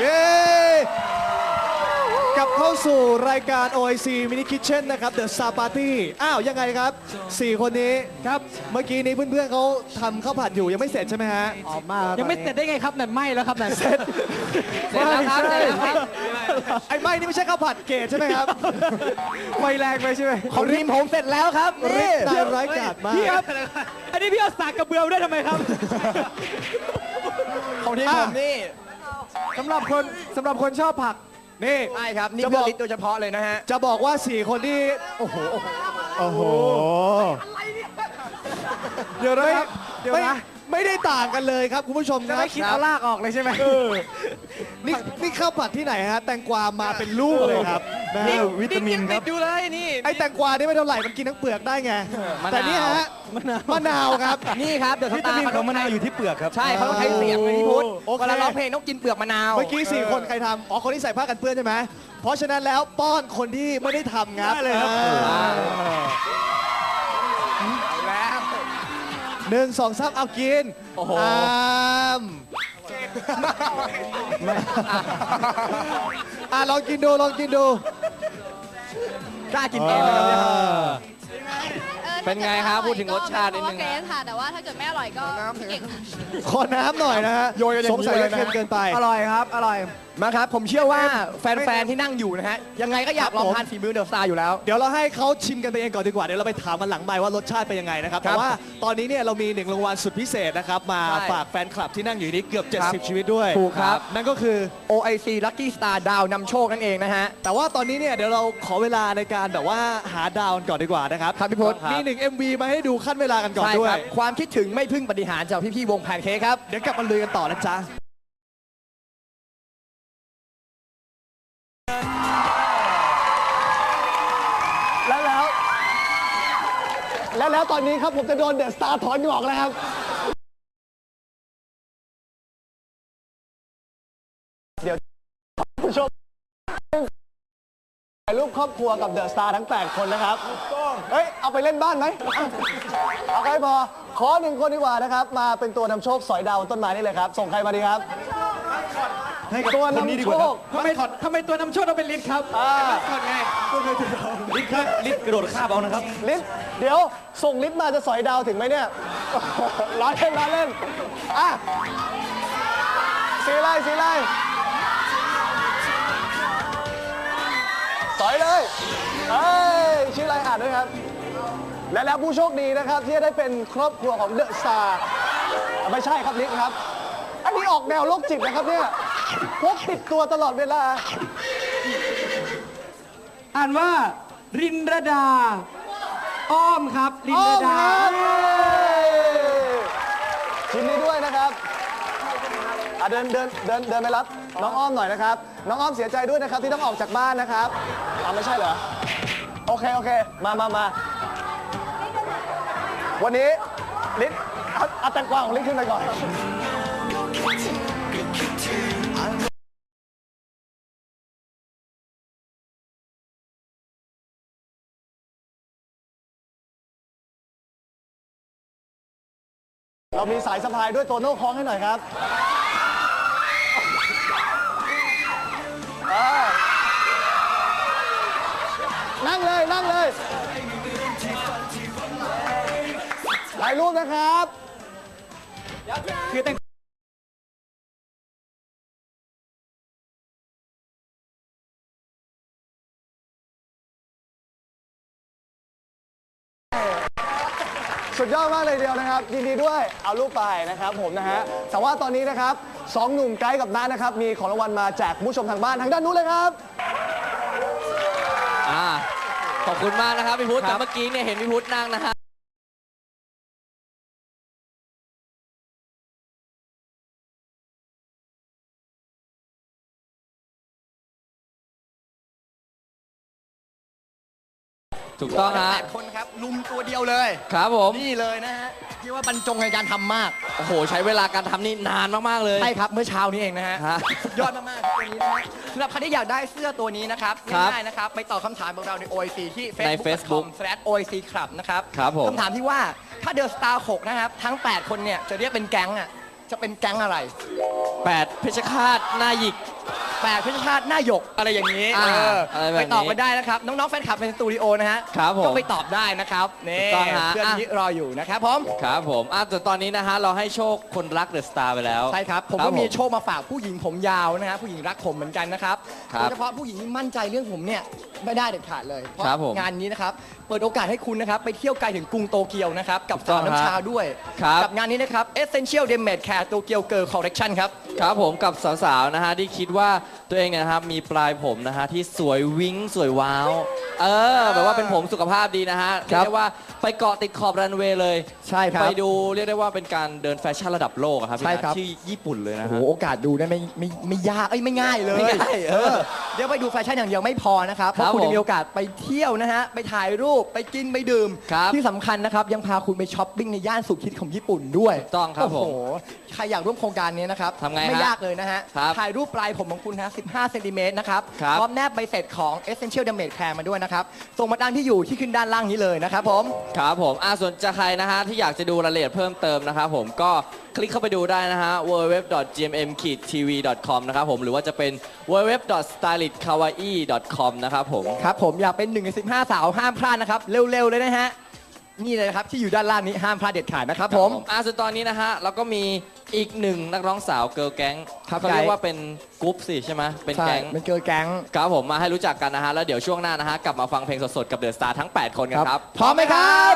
เย้กลับเข้าสู่รายการ OIC Mini Kitchen นะครับ The Star Party อ้าว ยังไงครับ 4 คนนี้ครับ เมื่อกี้นี้เพื่อนๆเขาทำข้าวผัดอยู่ยังไม่เสร็จใช่ไหมฮะ ออกมายังไม่เสร็จได้ไงครับนั่นไหมแล้วครับนั่นเสร็จเสร็จแล้วครับเสร็จแล้วครับไอ้ไม่นี่ไม่ใช่ข้าวผัดเกตใช่ไหมครับไฟแรงไปใช่ไหมของทีมผมเสร็จแล้วครับนี่นายร้ายกาจมากพี่ครับอันนี้พี่เอาสากกระเบือมาด้วยทำไมครับของทีมผมนี่ สำหรับคนสำหรับคนชอบผัก นี่ใช่ครับ นี่จะบเพื่ออกลิศโดยเฉพาะเลยนะฮะ จะบอกว่า4คนที่ โอ้โห โอ้โห เดี๋ยวนะไม่ครับเดี๋ยวไม่นะไม่ได้ต่างกันเลยครับคุณผู้ชมคจะรับไม่คิดเอาลากออกเลยใช่ไหม นี่นี่ข้าวผัดที่ไหนฮะ แตงกวามาเป็นลูกเลยครับ นะฮะวิตามินครับ ดูเลยนี่ไอ้แตงกวานี่ไม่เท่าไหร่มันกินทั้งเปลือกได้ไง มะนาว แต่นี่ฮะมะนาวครับ นี่ครับเดี๋ยววิตามินของมะนาวอยู่ที่เปลือกครับ ใช่เขาต้องใช้เสียงเลยพี่พุทธโอเค เวลาร้องเพลงต้องกินเปลือกมะนาว เมื่อกี้สี่คนใครทำอ๋อคนที่ใส่ผ้ากันเปื้อนใช่ไหมเพราะฉะนั้นแล้วป้อนคนที่ไม่ได้ทำครับได้เลยครับอ่าแล้วหนึ่งสองสามเอากินโอ้โหอามอะลองกินดูลองกินดู กล้ากินเองเลยครับเนี่ยออเป็นไงครับพูดถึงรสชาตินิดนึงเพราะว่าเกรซค่ะแต่ว่าถ้าเกิดไม่อร่อยก็เก่ง ขอน้ำหน่อยนะฮะโยนกันอย่างสงสัยนี้เลจะยนะ เค็มเกินไป อร่อยครับ อร่อย มาครับ ผมเชื่อว่าแฟนๆ ที่นั่งอยู่นะฮะ ยังไงก็อยากลองครับผมทานฝีมือเดอะสตาร์อยู่แล้ว เดี๋ยวเราให้เขาชิมกันไปเองก่อนดีกว่า เดี๋ยวเราไปถามกันหลังไมค์ว่ารสชาติเป็นยังไงนะครับ ครัแต่บว่าตอนนี้เนี่ยเรามีหนึ่งรางวัลสุดพิเศษนะครับ มาใช่ ฝากแฟนคลับที่นั่งอยู่นี้เกือบครับ70 ชีวิตด้วยถูกครับ นั่นก็คือ OIC Lucky Star ดาวนำโชคนั่นเองนะฮะ แต่ว่าตอนนี้เนี่ยเดี๋ยวเราขอเวลาในการแบบว่าหาดาวน์ก่อนดีกว่านะครับครับพี่พศ มีหนึ่ง MV มาให้ดูขั้นเวลากันก่อนใช่ด้วคยรับ ความคิดถึงไม่พึ่งปฏิหารจากพี่ๆวงแพนเค้กครับ เดี๋ยวกลับมาลุยกันต่อนะจ๊ะ แล้วแล้ว แล้วแล้วตอนนี้ครับผมจะโดนเดอะสตาร์ถอนหงอกแล้วครับ เดี๋ยวผู้ชมถ่ายรูปครอบครัวกับเดอะสตาร์ทั้ง 8 คนนะครับ เฮ้ย เอาไปเล่นบ้านไหมเอาเอาใครพอ ขอหนึ่งคนดีกว่านะครับ มาเป็นตัวนำโชคสอยดาวบนต้นไม้นี่เลยครับ ส่งใครมาดีครับ ให้กับตัวคนนี้นำดีโชกว่าครับคทำไมทำไมตัวนำโชคต้องเป็นลิ้นครับอ่าลิศครับลิศกระโดดข้ามเอานะครับ ลิศเดี๋ยวส่งลิศมาจะสอยดาวถึงไหมเนี่ยล้อเล่นล้อเล่นอะสีไล่สีไล่สอยเลยเอ้ยชื่ออะไรอ่านด้วยครับ และแล้วผู้โชคดีนะครับที่จะได้เป็นครอบครัวของเดอะสตาร์ไม่ใช่ครับลิศครับ อันนี้ออกแนวโรคจิตนะครับเนี่ยพกติดตัวตลอดเวลา อ่านว่ารินรดา อ้อมครับรินอ้อรมดาครับยินดีด้วยนะครับอะเดินเดินเดินเดินไปรับน้องอ้อมหน่อยนะครับ น้องอ้อมเสียใจด้วยนะครับที่ต้องออกจากบ้านนะครับอ้าวไม่ใช่เหรอ โอเค โอเค มามามา วันนี้ลิ้นเอาเอาแตงกวาของลิ้นขึ้นไปก่อน เรามีสายสะพายด้วยโตโน่คล้องให้หน่อยครับเออนั่งเลย นั่งเลยายรูปนะครับคือแต่งสุดยอดมากเลยเดียวนะครับ ยินดีด้วยเอารูปไปนะครับผมนะฮะแต่ว่าตอนนี้นะครับสองหนุ่มไกด์กับน้านะครับ มีของรางวัลมาแจกผู้ชมทางบ้านทางด้านนู้นเลยครับ อ่าขอบคุณมากนะครับพี่พุทธครัแต่บเมื่อกี้เนี่ยเห็นพี่พุทธนั่งนะฮะ ถูกต้องฮะ แปดคนครับลุมตัวเดียวเลย ครับผม นี่เลยนะฮะที่ว่าบรรจงในการทำมาก โอ้โห ใช้เวลาการทำนี่นานมาก ๆ เลย ใช่ครับเมื่อเช้านี้เองนะฮะฮะสุดยอดมากๆตัวนี้นะฮะสำหรับใครที่อยากได้เสื้อตัวนี้นะครับครับง่ายๆนะครับ ไปตอบคำถามของเราใน OIC ที่ ใน Facebook facebook.com/oic club นะครับครับผม คำถามที่ว่าถ้าเดอะสตาร์6นะครับ ทั้ง 8 คนเนี่ยจะเรียกเป็นแก๊งอะจะเป็นแก๊งอะไร แปดเพชรฆาตหน้าหยิก แปดเพชรฆาตหน้าหยกอะไรอย่างนี้อ่าเอออะไรแบบนี้ไปตอบกันได้นะครับ น้องๆแฟนคลับในสตูดิโอนะฮะครับผมก็ไปตอบได้นะครับนี่ถูกต้องฮะ เพื่อนอะนี้รออยู่นะครับผมครับผมอะแต่ตอนนี้นะฮะเราให้โชคคนรักเดอะสตาร์ไปแล้ว ใช่ครับผมก็มีโชคมาฝากผู้หญิงผมยาวนะฮะผู้หญิงรักผมเหมือนกันนะครับครับโดยเฉพาะผู้หญิงที่มั่นใจเรื่องผมเนี่ยไม่ได้เด็ดขาดเลยเพราะครับผมงานนี้นะครับเปิดโอกาสให้คุณนะครับไปเที่ยวไกลถึงกรุงโตเกียวนะครับกับถูกต้สาอวงน้ำชาด้วยครับ กับงานนี้นะครับ Essential Damage Care Tokyo Girl Collection ครับ ครับผมกับสาวๆนะฮะที่คิดว่าตัวเองเนี่ยนะครับมีปลายผมนะฮะที่สวยวิ้งสวยว้าวเออแบบว่าเป็นผมสุขภาพดีนะฮะครัเรียบกได้ว่าไปเกาะติดขอบรันเวย์เลยใช่ครับไปดูเรียกได้ว่าเป็นการเดินแฟชั่นระดับโลกอะครับพี่ใช่นัทครับ ที่ญี่ปุ่นเลยนะโอ้โหฮะ โอกาสดูได้ไม่ไม่ไม่ยากเอ้ยไม่ง่ายเลยไม่ง่ายเออเดี๋ยวไปดูแฟชั่นอย่างเดียวไม่พอนะครับเพครัราะบคุณผมจะมีโอกาสไปเที่ยวนะฮะไปถ่ายรูปไปกินไปดื่ม ครับที่สำคัญนะครับยังพาคุณไปช้อปปิ้งในย่านสุดฮิตของญี่ปุ่นด้วยถูกต้องครับโอ้โหใครอยากร่วมโครงการนี้นะครับทำไงฮะไม่ยากเลยนะฮะครับ ถ่ายรูปปลายผมของคุณนะ15เซนติเมตรนะครับครับ พร้อมแนบใบเสร็จของ Essential Damage Care มาด้วยนะครับส่งมาตามที่อยู่ที่ขึ้นด้านล่างนี้เลยนะครับผม ครับผมอ่าส่วนจะใครนะฮะ ที่อยากจะดูรายละเอียดเพิ่มเติมนะครับผมก็คลิกเข้าไปดูได้นะฮะ www.gmm-tv.com นะครับผมหรือว่าจะเป็น www.stylistkawaii.com นะครับผม ครับผมอยากเป็นหนึ่งใน15 สาวห้ามพลาดนะครับ เร็วๆ เลยนะฮะ นี่เลยนะครับ ที่อยู่ด้านล่างนี้ห้ามพลาดเด็ดขาดนะครับผม อ่าส่วนตอนนี้นะฮะเราก็มี อีกหนึ่งนักร้องสาวเกิร์ลแก๊งครับเขาเรียไกด์กว่าเป็นกรุ๊ปสิใช่ไหมเป็นใช่แก๊งเป็นเกิร์ลแก๊งครับผมมาให้รู้จักกันนะฮะแล้วเดี๋ยวช่วงหน้านะฮะกลับมาฟังเพลงสดๆกับเดอะสตาร์ทั้ง 8 คนกันครับ พร้อมไหมครับ